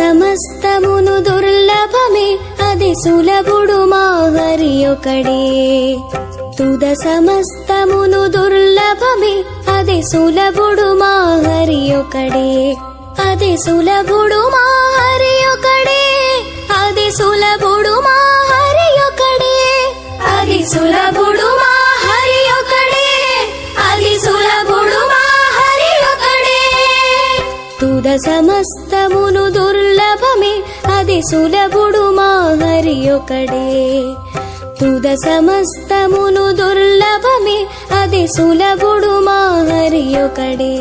సమస్తమును దుర్లభమే అది సులభుడు మా హరి ఒకడే. తుద సమస్తమును దుర్లభమే అది సులభుడు మా హరి ఒకడే. అది సులభుడు మా హరి ఒకడే అది సులభుడు మా సమస్తమును దుర్లభమే అది సులభుడు మా హరి ఒకడే. తుద సమస్తమును దుర్లభమే అది సులభుడు మా హరి ఒకడే.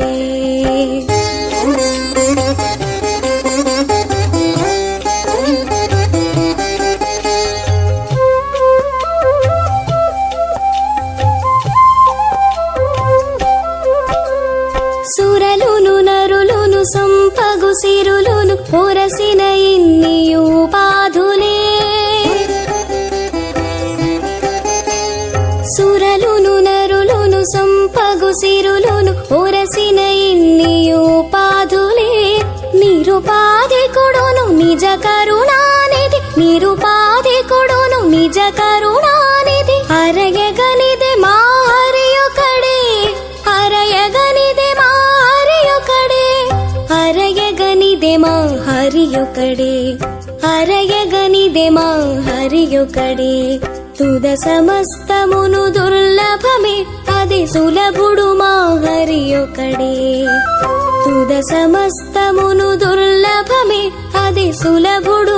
సురలు సిరులును పొరసిన ఇన్ని ఉపాధులే. సురలును నరులును సంపగు సిరులును పొరసిన ఇన్ని ఉపాధులే. నిరుపాధికుడును నిజ కరుణానిధి నిరుపాధికుడును నిజ కరుణ మా హరి ఒకడే అరయగనిదే మా హరి ఒకడే తుద సమస్తమును దుర్లభమే అది సులభుడు మా హరి ఒకడే తుద సమస్తమును దుర్లభమే అది సులభుడు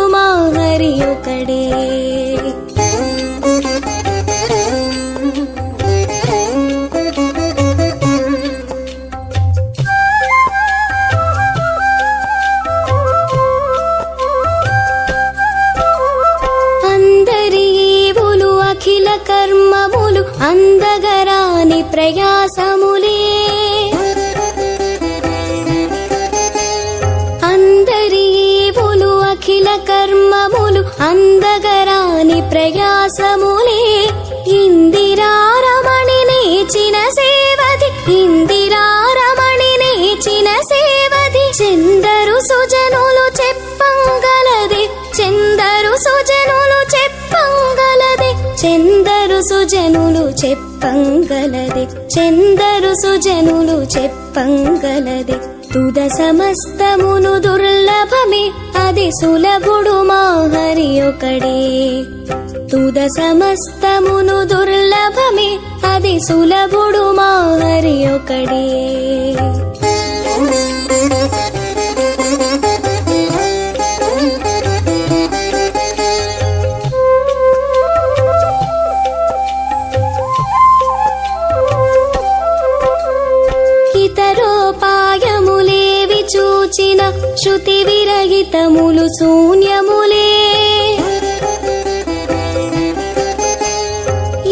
కర్మములు అందగరాని ప్రయాసములే. అందరి ఏవులు అఖిల కర్మములు అందగరాని ప్రయాసములే. ఇందిరా చెందరు సుజనులు చెప్పంగలది చెందరు సుజనులు చెప్పంగలది. తుద సమస్తమును దుర్లభమే అది సులభుడు మా హరి ఒకడే. తుద సమస్తమును దుర్లభమే అది సులభుడు మా హరి ఒకడే. చూచిన శృతి విరగితములు శూన్యములే.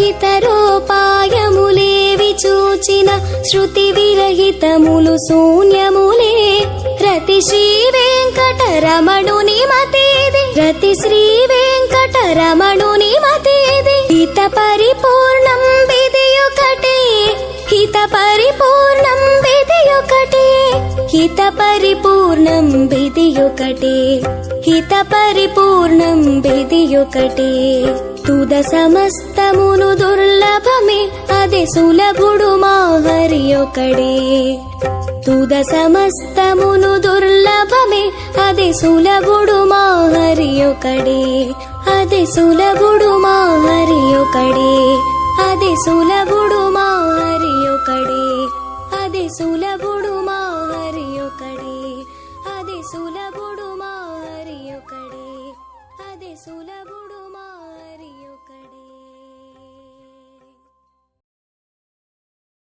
ఇతరోపాయములేవి చూచిన శృతి విరహితములు శూన్యములే. రతి శ్రీ వెంకటరమణుని మతేది. రతి శ్రీ వెంకటరమణుని మతేది. హిత పరిపూర్ణం విధి ఒకటే. హిత పరిపూర్ణం విధి హిత పరిపూర్ణం విధి ఒకటే. హిత పరిపూర్ణం విధి ఒకటే. తుద సమస్తమును దుర్లభమే అది సులభుడు మా హరి ఒకడే. తుద సమస్తమును దుర్లభమే అది సులభుడు మా హరి ఒకడే. అది సులభుడు మా హరి ఒకడే. అది సులభుడు మా హరి ఒకడే. అది సులభుడు సులభుడు